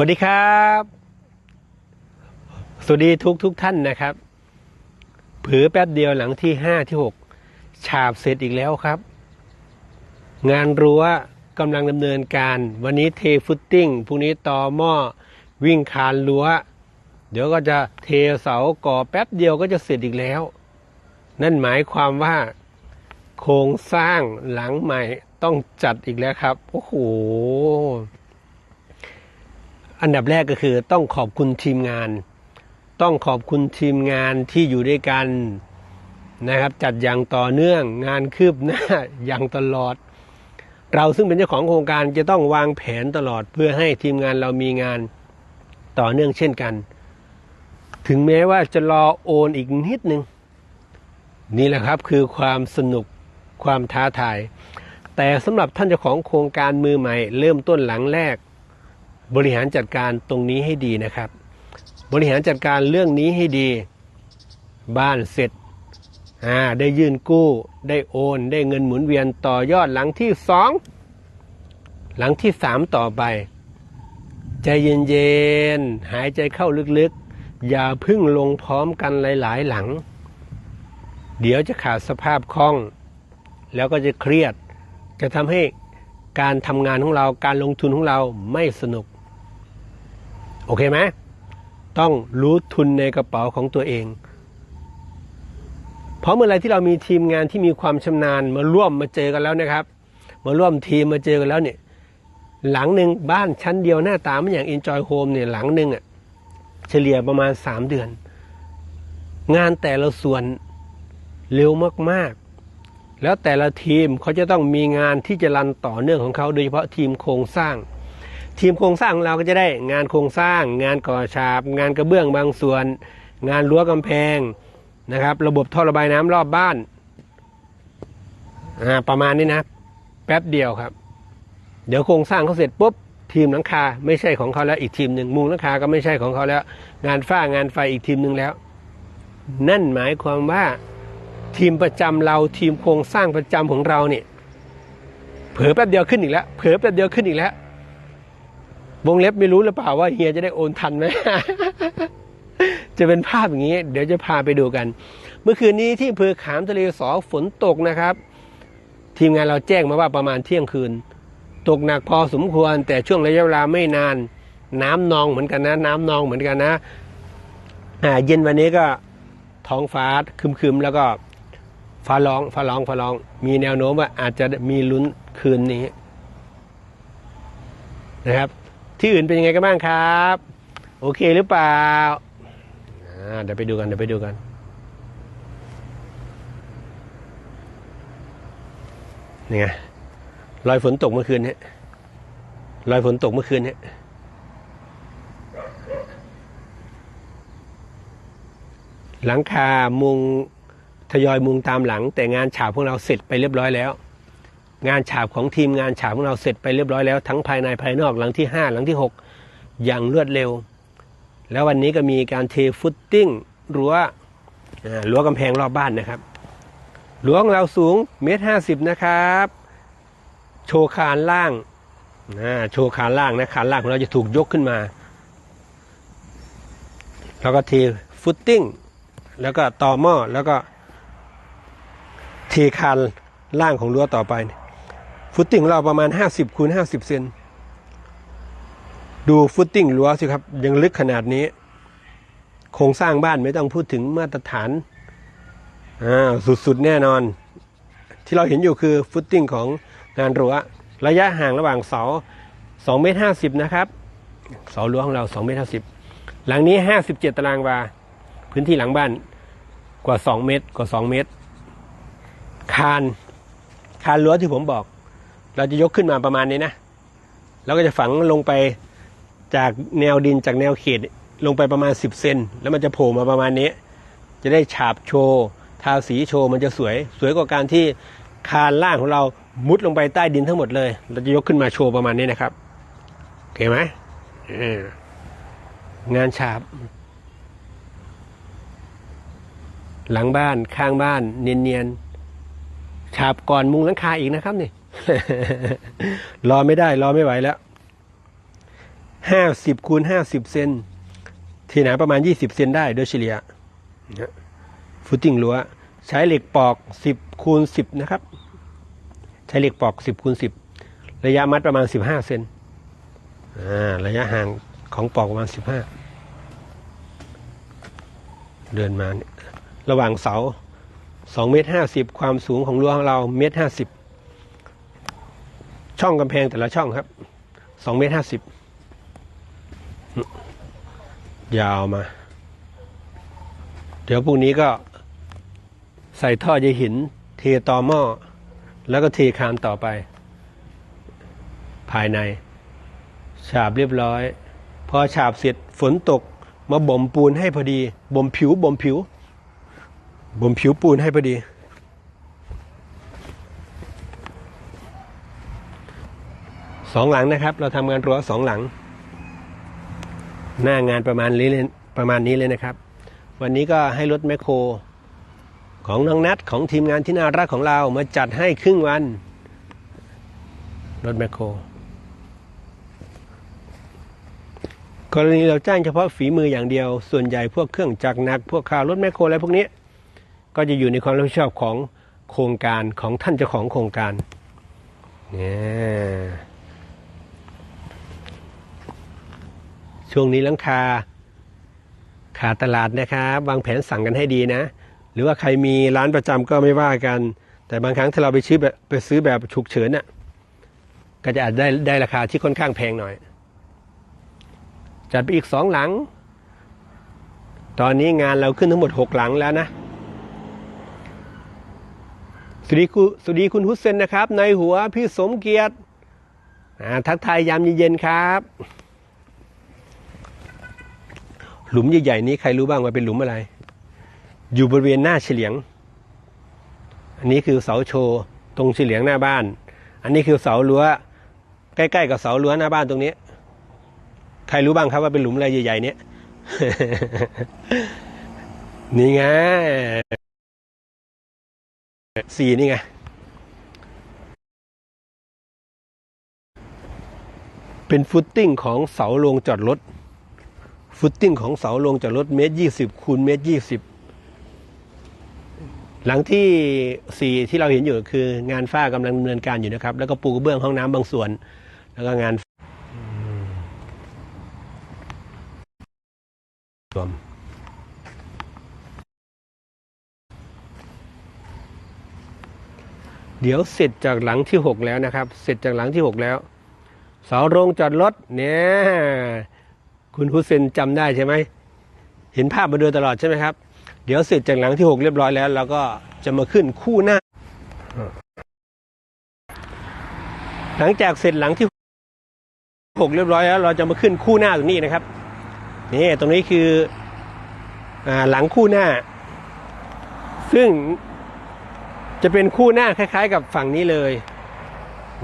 วัสดีครับ สวัสดีทุกทุกท่านนะครับ ผือแป๊บเดียวหลังที่ห้าที่หกฉาบเสร็จอีกแล้วครับ งานรั้วกำลังดำเนินการ วันนี้เทฟุตติ้งพรุ่งนี้ต่อหม้อวิ่งคานรั้ว เดี๋ยวก็จะเทเสาก่อแป๊บเดียวก็จะเสร็จอีกแล้ว นั่นหมายความว่า โครงสร้างหลังใหม่ต้องจัดอีกแล้วครับ โอ้โห อันดับแรกก็คือต้องขอบคุณทีมงาน ต้องขอบคุณทีมงานที่อยู่ด้วยกันนะครับ จัดอย่างต่อเนื่องงานคืบหน้าอย่างตลอด เราซึ่งเป็นเจ้าของโครงการจะต้องวางแผนตลอดเพื่อให้ทีมงานเรามีงานต่อเนื่องเช่นกัน ถึงแม้ว่าจะรอโอนอีกนิดนึง นี่แหละครับคือความสนุกความท้าทาย แต่สำหรับท่านเจ้าของโครงการมือใหม่ เริ่มต้นหลังแรก บริหารจัดการตรงนี้ให้ดีนะครับ บริหารจัดการเรื่องนี้ให้ดี บ้านเสร็จอ่าได้ยื่นกู้ ได้โอน ได้เงินหมุนเวียนต่อยอดหลังที่สองหลังที่สามต่อไป ใจเย็นๆหายใจเข้าลึกๆ อย่าพึ่งลงพร้อมกันหลายๆหลัง เดี๋ยวจะขาดสภาพคล่อง แล้วก็จะเครียด จะทำให้การทำงานของเราการลงทุนของเราไม่สนุก โอเคไหมต้องรู้ทุนในกระเป๋าของตัวเอง เพราะเมื่อไรที่เรามีทีมงานที่มีความชำนาญมาร่วมมาเจอกันแล้วนะครับ มาร่วมทีมมาเจอกันแล้วเนี่ยหลังหนึ่งบ้านชั้นเดียวหน้าตาไม่อย่าง Enjoy Home เนี่ยหลังหนึ่งอะเฉลี่ยประมาณ 3 เดือน งานแต่ละส่วนเร็วมากๆ แล้วแต่ละทีมเขาจะต้องมีงานที่จะรันต่อเนื่องของเขาโดยเฉพาะทีมโครงสร้าง ทีมโครงสร้างของเราก็จะได้งานโครงสร้าง งานก่อฉาบ งานกระเบื้องบางส่วน งานรั้วกำแพงนะครับ ระบบท่อระบายน้ำรอบบ้านอ่าประมาณนี้นะ แป๊บเดียวครับ เดี๋ยวโครงสร้างเขาเสร็จปุ๊บทีมหลังคาไม่ใช่ของเขาแล้วอีกทีมหนึ่งมุงหลังคาก็ไม่ใช่ของเขาแล้ว งานฝ้างานไฟอีกทีมหนึ่งแล้ว นั่นหมายความว่าทีมประจำเราทีมโครงสร้างประจำของเราเนี่ยเผลอแป๊บเดียวขึ้นอีกแล้วเผลอแป๊บเดียวขึ้นอีกแล้ว วงเล็บไม่รู้หรือเปล่าว่าเฮียจะได้โอนทันไหม จะเป็นภาพอย่างนี้ เดี๋ยวจะพาไปดูกัน เมื่อคืนนี้ที่อำเภอขามทะเลสอฝนตกนะครับ ทีมงานเราแจ้งมาว่าประมาณเที่ยงคืน ตกหนักพอสมควร แต่ช่วงระยะเวลาไม่นาน น้ำนองเหมือนกันนะ น้ำนองเหมือนกันนะเย็นวันนี้ก็ท้องฟ้าคึมๆแล้วก็ฟ้าร้องฟ้าร้องฟ้าร้อง มีแนวโน้มว่าอาจจะมีลุ้นคืนนี้นะครับ ที่อื่นเป็นยังไงกันบ้างครับ โอเคหรือเปล่าเดี๋ยวไปดูกันเดี๋ยวไปดูกันนี่ไงรอยฝนตกเมื่อคืนนี้รอยฝนตกเมื่อคืนนี้หลังคามุงทยอยมุงตามหลัง แต่งานฉาบของเราเสร็จไปเรียบร้อยแล้ว งานฉาบของทีมงานฉาบของเราเสร็จไปเรียบร้อยแล้วทั้งภายในภายนอกหลังที่ 5 หลังที่ 6 อย่างรวดเร็ว แล้ววันนี้ก็มีการเทฟุตติ้งรั้วรั้วกำแพงรอบบ้านนะครับรั้วของเราสูงเมตรห้าสิบนะครับ โชว์คานล่างนะโชว์คานล่างนะคานล่างของเราจะถูกยกขึ้นมาแล้วก็เทฟุตติ้งแล้วก็ต่อหม้อแล้วก็เทคานล่างของรั้วต่อไป ฟุตติ้งของเราประมาณ 50คูณ50 เซน ดูฟุตติ้งรั้วสิครับ ยังลึกขนาดนี้ โครงสร้างบ้านไม่ต้องพูดถึงมาตรฐานอ่าสุดๆ แน่นอน ที่เราเห็นอยู่คือฟุตติ้งของงานรั้ว ระยะห่างระหว่างเสา2เมตร50 นะครับ เสารั้วของเรา2เมตร50 หลังนี้ 57 ตารางวา พื้นที่หลังบ้านกว่า 2 เมตรกว่า 2 เมตร คาน คานรั้วที่ผมบอก เราจะยกขึ้นมาประมาณนี้นะแล้วก็จะฝังลงไปจากแนวดินจากแนวเขตลงไปประมาณ 10 เซนแล้วมันจะโผล่มาประมาณนี้ จะได้ฉาบโชว์ทาสีโชว์มันจะสวย สวยกว่าการที่คานล่างของเรามุดลงไปใต้ดินทั้งหมดเลย เราจะยกขึ้นมาโชว์ประมาณนี้นะครับโอเคไหมงานฉาบ หลังบ้านข้างบ้าน เนียนๆฉาบก่อนมุงหลังคาอีกนะครับนี่ รอไม่ได้ รอไม่ไหวแล้วห้าสิบคูณห้าสิบเซนที่หนาประมาณยี่สิบเซนได้โดยเฉลี่ยฟุตติ้งรั้วใช้เหล็กปอกสิบคูณสิบนะครับ ใช้เหล็กปอกสิบคูณสิบระยะมัดประมาณสิบห้าเซนอ่าระยะห่างของปอกประมาณสิบห้าเดินมาเนี่ยระหว่างเสาสองเมตรห้าสิบความสูงของรั้วของเราเมตรห้าสิบ ช่องกำแพงแต่ละช่องครับสองเมตรห้าสิบยาวมา เดี๋ยวพรุ่งนี้ก็ใส่ท่อใยหิน เทต่อหม้อ แล้วก็เทคานต่อไป ภายใน ฉาบเรียบร้อย พอฉาบเสร็จฝนตก มาบ่มปูนให้พอดี บ่มผิวบ่มผิวบ่มผิวปูนให้พอดี สองหลังนะครับ เราทำงานรั้วสองหลัง หน้างานประมาณนี้เลยประมาณนี้เลยนะครับ วันนี้ก็ให้รถแมคโคร ของน้องนัดของทีมงานที่น่ารักของเรามาจัดให้ครึ่งวัน รถแมคโครกรณีเราจ้างเฉพาะฝีมืออย่างเดียว ส่วนใหญ่พวกเครื่องจักรหนัก พวกข่าวรถแมคโครอะไรพวกนี้ ก็จะอยู่ในความรับผิดชอบของโครงการของท่านเจ้าของโครงการเนี่ย ช่วงนี้ลังคา ขาตลาดนะครับวางแผนสั่งกันให้ดีนะ หรือว่าใครมีร้านประจำก็ไม่ว่ากัน แต่บางครั้งถ้าเราไปซื้อแบบไปซื้อแบบฉุกเฉินน่ะก็จะอาจได้ได้ราคาที่ค่อนข้างแพงหน่อย จัดไปอีกสองหลัง ตอนนี้งานเราขึ้นทั้งหมดหกหลังแล้วนะสวัสดีคุณสวัสดีคุณฮุสเซนนะครับ ในหัวพี่สมเกียรติทักทายยามเย็นๆครับ หลุมใหญ่ๆนี้ใครรู้บ้างว่าเป็นหลุมอะไร อยู่บริเวณหน้าเฉลียง อันนี้คือเสาโชว์ตรงเฉลียงหน้าบ้าน อันนี้คือเสารั้วใกล้ๆกับเสารั้วหน้าบ้านตรงนี้ ใครรู้บ้างครับว่าเป็นหลุมอะไรใหญ่ๆเนี้ยนี่ไงสี่นี่ไงเป็นฟุตติ้งของเสาโรงจอดรถ ฟุตติ้งของเสาโรงจอดรถเมตรยี่สิบคูณเมตรยี่สิบหลังที่สี่ที่เราเห็นอยู่คืองานฝ้ากำลังดำเนินการอยู่นะครับ แล้วก็ปูกระเบื้องห้องน้ำบางส่วน แล้วก็งานรวมเดี๋ยวเสร็จจากหลังที่หกแล้วนะครับ เสร็จจากหลังที่หกแล้ว เสาโรงจอดรถเนี่ย คุณฮุสเซนจำได้ใช่ไหมเห็นภาพมาโดยตลอดใช่ไหมครับ เดี๋ยวเสร็จจากหลังที่หกเรียบร้อยแล้วเราก็จะมาขึ้นคู่หน้า หลังจากเสร็จหลังที่หกเรียบร้อยแล้ว เราจะมาขึ้นคู่หน้าตรงนี้นะครับนี่ตรงนี้คืออหลังคู่หน้า ซึ่งจะเป็นคู่หน้าคล้าย ๆ กับฝั่งนี้เลย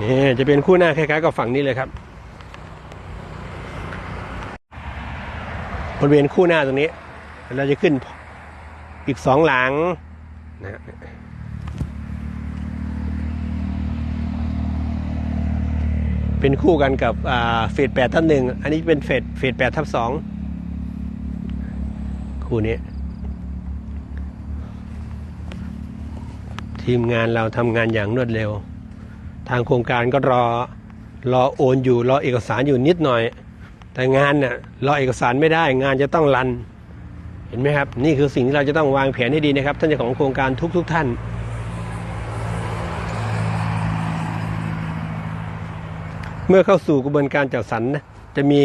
นี่จะเป็นคู่หน้าคล้าย ๆ กับฝั่งนี้เลยครับ บริเวณคู่หน้าตรงนี้ เราจะขึ้นอีกสองหลังนะเป็นคู่กันกับเฟสแปดทับหนึ่งอันนี้เป็นเฟสเฟสแปดทับสองคู่นี้ ทีมงานเราทำงานอย่างรวดเร็ว ทางโครงการก็รอรอโอนอยู่รอเอกสารอยู่นิดหน่อย แต่งานเนี่ยรอเอกสารไม่ได้งานจะต้องรัน เห็นไหมครับ นี่คือสิ่งที่เราจะต้องวางแผนให้ดีนะครับท่านเจ้าของโครงการทุกๆทท่าน เมื่อเข้าสู่กระบวนการจัดสรรนะจะมี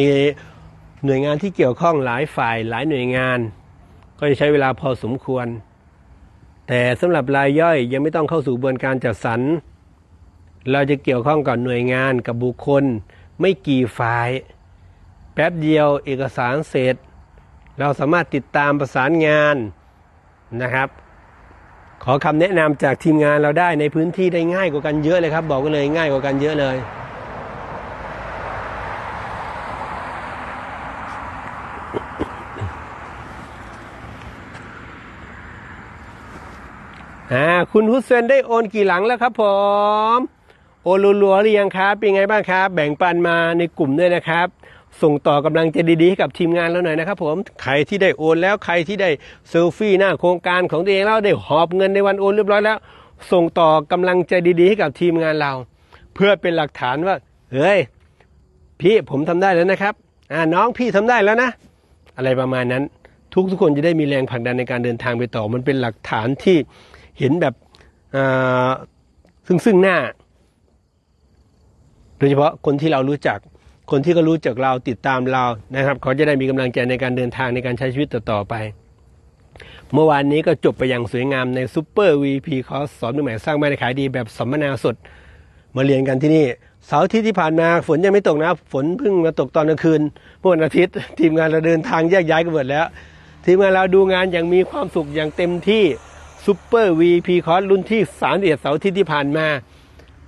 หน่วยงานที่เกี่ยวข้องหลายฝ่ายหลายหน่วยงาน ก็จะใช้เวลาพอสมควร แต่สำหรับรายย่อยยังไม่ต้องเข้าสู่กระบวนการจัดสรรเราจะเกี่ยวข้องกับหน่วยงานกับบุคคล ไม่กี่ฝ่าย ป๊บเดียวเอกสารเสร็จ เราสามารถติดตามประสานงานนะครับ ขอคำแนะนำจากทีมงานเราได้ในพื้นที่ได้ง่ายกว่ากันเยอะเลยครับ บอกกันเลยง่ายกว่ากันเยอะเลยอ่าคุณฮุสเซนได้โอนกี่หลังแล้วครับผม โอนรัวๆหรือยังครับ เป็นไงบ้างครับ แบ่งปันมาในกลุ่มด้วยนะครับ ส่งต่อกำลังใจดีๆให้กับทีมงานเราหน่อยนะครับผมใครที่ได้โอนแล้วใครที่ได้เซลฟี่หน้าโครงการของตัวเองแล้วได้หอบเงินในวันโอนเรียบร้อยแล้ว ส่งต่อกำลังใจดีๆให้กับทีมงานเรา เพื่อเป็นหลักฐานว่าเฮ้ยพี่ผมทำได้แล้วนะครับอ่าน้องพี่ทำได้แล้วนะ อะไรประมาณนั้น ทุกทุกคนจะได้มีแรงผลักดันในการเดินทางไปต่อ มันเป็นหลักฐานที่เห็นแบบซึ่งซึ่งหน้า โดยเฉพาะคนที่เรารู้จัก คนที่เขารู้จักเราติดตามเรานะครับ เขาจะได้มีกำลังใจในการเดินทางในการใช้ชีวิตต่อๆไป เมื่อวานนี้ก็จบไปอย่างสวยงามในซูเปอร์ VP คอร์สสอนมือใหม่สร้างบ้านขายดีแบบสัมมนาสด มาเรียนกันที่นี่เสาร์อาที่ที่ผ่านมาฝนยังไม่ตกนะฝนเพิ่งมาตกตอนกลางคืนเมื่อวันอาทิตย์ ทีมงานเราเดินทางแยกย้ายกันหมดแล้ว ทีมงานเราดูงานอย่างมีความสุขอย่างเต็มที่ซูเปอร์ VP คอร์สรุ่นที่3 1เสาร์อาทิตย์ที่ผ่านมา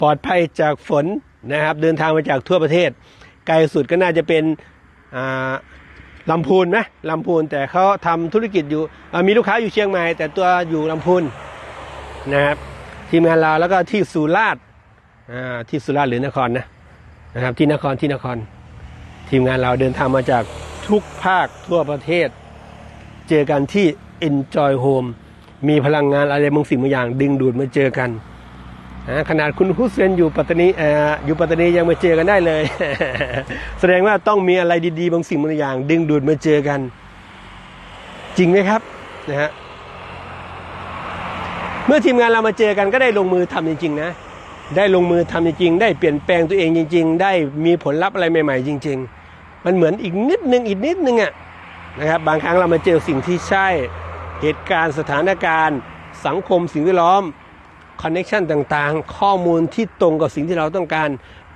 ปลอดภัยจากฝนนะครับ เดินทางมาจากทั่วประเทศ ลสุดก็น่าจะเป็นลำพูนนะลำพูนแต่เขาทำธุรกิจอยู่มีลูกค้าอยู่เชียงใหม่แต่ตัวอยู่ลำพูนนะครับทีมงานเราแล้วก็ที่สุราษฎร์ที่สุราษฎร์หรือนครนะนะครับที่นครที่นคร ทีมงานเราเดินทางมาจากทุกภาคทั่วประเทศ เจอกันที่ Enjoy Home มีพลังงานอะไรบางสิ่งบางอย่าง ดึงดูดมาเจอกัน ขนาดคุณฮุสเซนอยู่ปัตตานีอยู่ปัตตานียังมาเจอกันได้เลย แสดงว่าต้องมีอะไรดีๆบางสิ่งบางอย่าง ดึงดูดมาเจอกัน จริงไหมครับนะฮะเมื่อทีมงานเรามาเจอกันก็ได้ลงมือทำจริง ๆ นะ ได้ลงมือทำจริง ๆ ได้เปลี่ยนแปลงตัวเองจริง ๆ ได้มีผลลัพธ์อะไรใหม่ ๆ จริง ๆ มันเหมือนอีกนิดนึงอีกนิดนึงอะนะครับบางครั้งเรามาเจอสิ่งที่ใช่เหตุการณ์สถานการณ์ สังคมสิ่งแวดล้อม คอนเน็ชันต่างๆ ข้อมูลที่ตรงกับสิ่งที่เราต้องการ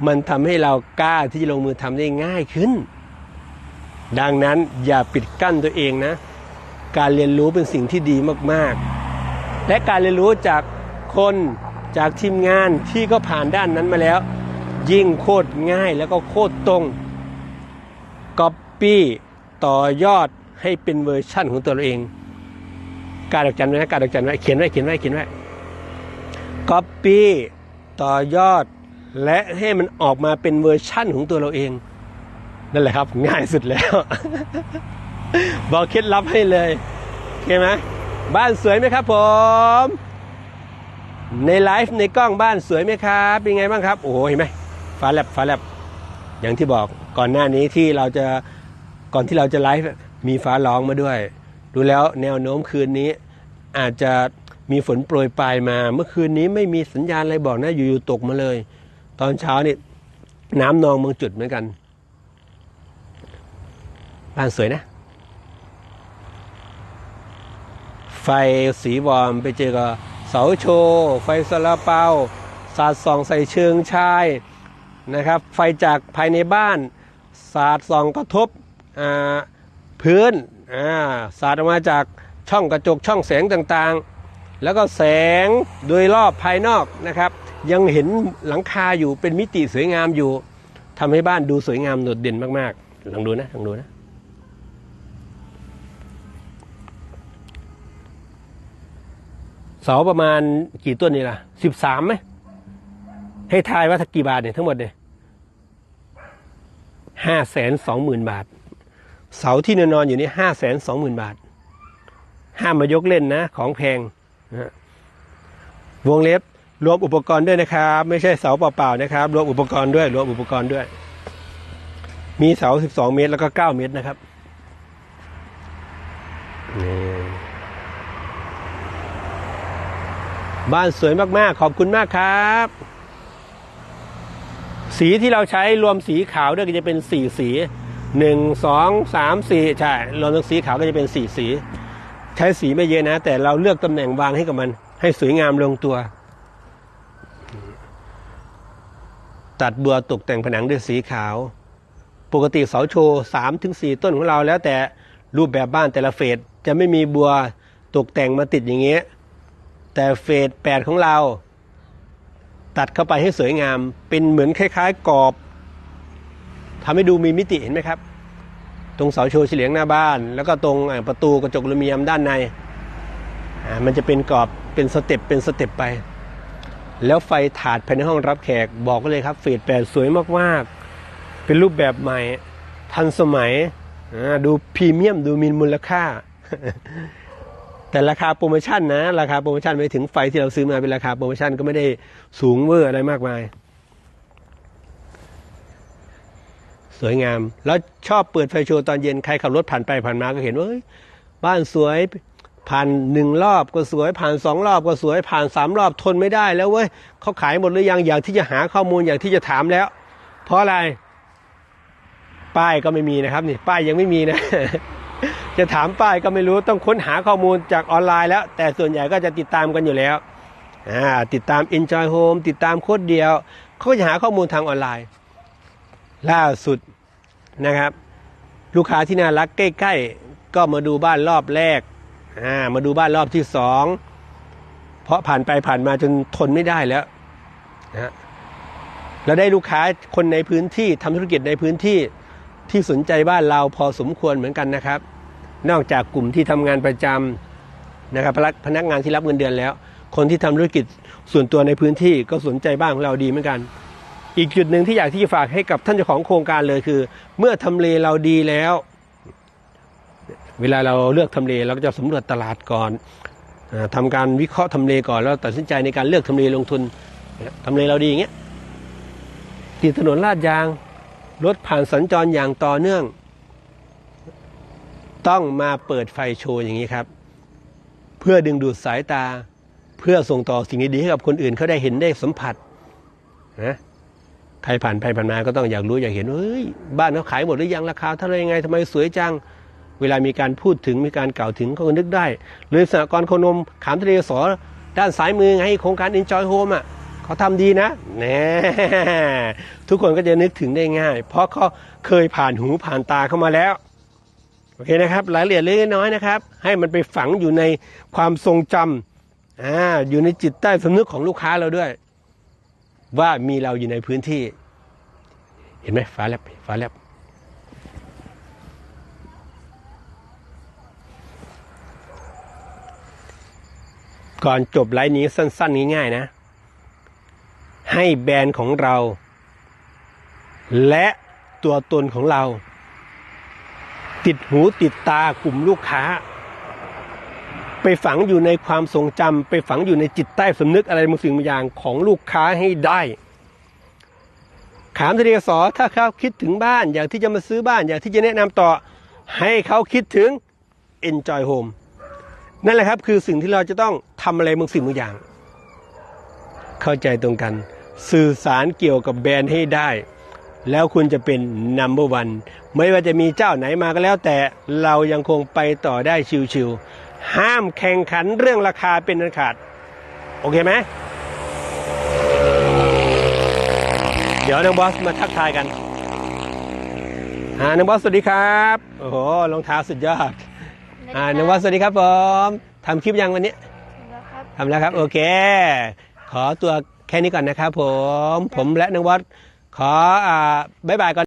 มันทำให้เรากล้าที่จะลงมือทำได้ง่ายขึ้น ดังนั้นอย่าปิดกั้นตัวเองนะ การเรียนรู้เป็นสิ่งที่ดีมากๆ และการเรียนรู้จากคนจากทีมงานที่ก็ผ่านด้านนั้นมาแล้ว ยิ่งโคตรง่ายแล้วก็โคตรตรงก๊อปปี้ต่อยอดให้เป็นเวอร์ชั่นของตัวเราเอง การดอกจันไว้นะการดอกจันไว้เขียนไว้เขียนไว้เขียนไว้ ก๊อปปี้ต่อยอด และให้มันออกมาเป็นเวอร์ชั่นของตัวเราเอง นั่นแหละครับ ง่ายสุดแล้ว บอกเคล็ดลับให้เลยโอเคไหมบ้านสวยไหมครับผม ในไลฟ์ในกล้องบ้านสวยไหมครับ เป็นไงบ้างครับ โอ้โหเห็นไหมฟ้าแลบฟ้าแลบอย่างที่บอกก่อนหน้านี้ที่เราจะก่อนที่เราจะไลฟ์มีฟ้าร้องมาด้วย ดูแล้วแนวโน้มคืนนี้อาจจะ มีฝนโปรยปลายมา เมื่อคืนนี้ไม่มีสัญญาณอะไรบอกนะอยู่ๆตกมาเลย ตอนเช้านี่น้ำนองบางจุดเหมือนกันบ้านสวยนะ ไฟสีวอมไปเจอกับเสาโชว์ไฟสลาเปาสาดส่องใส่เชิงชายนะครับ ไฟจากภายในบ้าน สาดส่องกระทบพื้นสาดออกมาจากช่องกระจกช่องแสงต่างๆ แล้วก็แสงโดยรอบภายนอกนะครับ ยังเห็นหลังคาอยู่เป็นมิติสวยงามอยู่ทำให้บ้านดูสวยงามโดดเด่นมากๆลองดูนะลองดูนะเสาประมาณกี่ต้นนี่ล่ะสิบสามไหมให้ทายว่าถ้ากี่บาทเนี่ยทั้งหมดเนี่ยห้าแสนสองหมื่นบาท เสาที่นอนอยู่นี่ห้าแสนสองหมื่นบาท ห้ามมายกเล่นนะ ของแพง วงเล็บรวมอุปกรณ์ด้วยนะครับ ไม่ใช่เสาเปล่าๆนะครับ รวมอุปกรณ์ด้วย รวมอุปกรณ์ด้วย มีเสาสิบสองเมตรแล้วก็เก้าเมตรนะครับบ้านสวยมากๆ ขอบคุณมากครับ สีที่เราใช้รวมสีขาวด้วยก็จะเป็นสี่สีหนึ่งสองสามสี่ใช่ รวมทั้งสีขาวก็จะเป็นสี่สี ใช้สีไม่เยอะนะ แต่เราเลือกตำแหน่งวางให้กับมัน ให้สวยงามลงตัว ตัดบัวตกแต่งผนังด้วยสีขาว ปกติเสาโชว์สามถึงสี่ต้นของเราแล้วแต่รูปแบบบ้านแต่ละเฟสจะไม่มีบัวตกแต่งมาติดอย่างเงี้ยแต่เฟสแปดของเรา ตัดเข้าไปให้สวยงาม เป็นเหมือนคล้าย ๆกรอบทำให้ดูมีมิติเห็นไหมครับ ตรงเสาโชว์เฉลียงหน้าบ้าน แล้วก็ตรงประตูกระจกอลูมิเนียมด้านในมันจะเป็นกรอบเป็นสเต็ปเป็นสเต็ปไป แล้วไฟถาดภายในห้องรับแขกบอกเลยครับเฟสแปดสวยมากๆ เป็นรูปแบบใหม่ ทันสมัยดูพรีเมียมดูมีมูลค่า แต่ราคาโปรโมชั่นนะ ราคาโปรโมชั่นไม่ถึงไฟที่เราซื้อมาเป็นราคาโปรโมชั่นก็ไม่ได้สูงเวอร์อะไรมากมาย สวยงาม แล้วชอบเปิดไฟโชว์ตอนเย็นใครขับรถผ่านไปผ่านมาก็เห็นว่าบ้านสวยผ่านหนึ่งรอบก็สวย ผ่านสองรอบก็สวย ผ่านสามรอบทนไม่ได้แล้วเว้ยเขาขายหมดหรือยังอยากที่จะหาข้อมูลอยากที่จะถามแล้ว เพราะอะไร ป้ายก็ไม่มีนะครับนี่ป้ายยังไม่มีนะ จะถามป้ายก็ไม่รู้ต้องค้นหาข้อมูลจากออนไลน์แล้ว แต่ส่วนใหญ่ก็จะติดตามกันอยู่แล้วติดตาม Enjoy Home ติดตามโคดเดียวเขาก็จะหาข้อมูลทางออนไลน์ ล่าสุดนะครับ ลูกค้าที่น่ารักใกล้ ๆ ก็มาดูบ้านรอบแรกอ่ามาดูบ้านรอบที่สองเพราะผ่านไปผ่านมาจนทนไม่ได้แล้วนะฮะเราได้ลูกค้าคนในพื้นที่ทำธุรกิจในพื้นที่ที่สนใจบ้านเราพอสมควรเหมือนกันนะครับ นอกจากกลุ่มที่ทำงานประจำนะครับพนักพนักงานที่รับเงินเดือนแล้ว คนที่ทำธุรกิจส่วนตัวในพื้นที่ก็สนใจบ้านของเราดีเหมือนกัน อีกจุดหนึ่งที่อยากที่จะฝากให้กับท่านเจ้าของโครงการเลยคือ เมื่อทำเลเราดีแล้ว เวลาเราเลือกทำเลเราก็จะสำรวจตลาดก่อนทำการวิเคราะห์ทำเลก่อนแล้วตัดสินใจในการเลือกทำเลลงทุนทำเลเราดีอย่างเงี้ยติดถนนลาดยางรถผ่านสัญจรอย่างต่อเนื่อง ต้องมาเปิดไฟโชว์อย่างนี้ครับ เพื่อดึงดูดสายตา เพื่อส่งต่อสิ่งดีๆให้กับคนอื่นเขาได้เห็นได้สัมผัสนะ ใครผ่านไปผ่านมาก็ต้องอยากรู้อยากเห็นเฮ้ยบ้านเขาขายหมดหรือยังราคาเท่าไรยังไงทำไมสวยจัง เวลามีการพูดถึงมีการกล่าวถึงเขาก็นึกได้หรือสหกรณ์โคนมขามทะเลสอด้านซ้ายมือไงโครงการ Enjoy Home อะเขาทำดีนะแน่ทุกคนก็จะนึกถึงได้ง่าย เพราะเขาเคยผ่านหูผ่านตาเข้ามาแล้วโอเคนะครับรายละเอียดเล็กน้อยนะครับ ให้มันไปฝังอยู่ในความทรงจำอ่าอยู่ในจิตใต้สำนึกของลูกค้าเราด้วย ว่ามีเราอยู่ในพื้นที่ เห็นไหมฟ้าแลบฟ้าแลบก่อนจบไลน์นี้สั้นๆง่ายๆนะ ให้แบรนด์ของเรา และตัวตนของเรา ติดหูติดตากลุ่มลูกค้า ไปฝังอยู่ในความทรงจำไปฝังอยู่ในจิตใต้สำนึกอะไรบางสิ่งบางอย่างของลูกค้าให้ได้ขามทะเลสอถ้าเขาคิดถึงบ้านอยากที่จะมาซื้อบ้านอยากที่จะแนะนำต่อให้เขาคิดถึง enjoy home นั่นแหละครับคือสิ่งที่เราจะต้องทำอะไรบางสิ่งบางอย่าง เข้าใจตรงกัน สื่อสารเกี่ยวกับแบรนด์ให้ได้ แล้วคุณจะเป็น number one ไม่ว่าจะมีเจ้าไหนมาก็แล้วแต่เรายังคงไปต่อได้ชิวๆ ห้ามแข่งขันเรื่องราคาเป็นอันขาด โอเคไหม เดี๋ยวน้องบอสมาทักทายกันอ่าน้องบอสสวัสดีครับ โอ้โหรองเท้าสุดยอดอ่าน้องบอสสวัสดีครับผมทำคลิปยังวันนี้แล้วครับทำแล้วครับ โอเค ขอตัวแค่นี้ก่อนนะครับผม ผมและน้องบอสขออ่าบายบายก่อน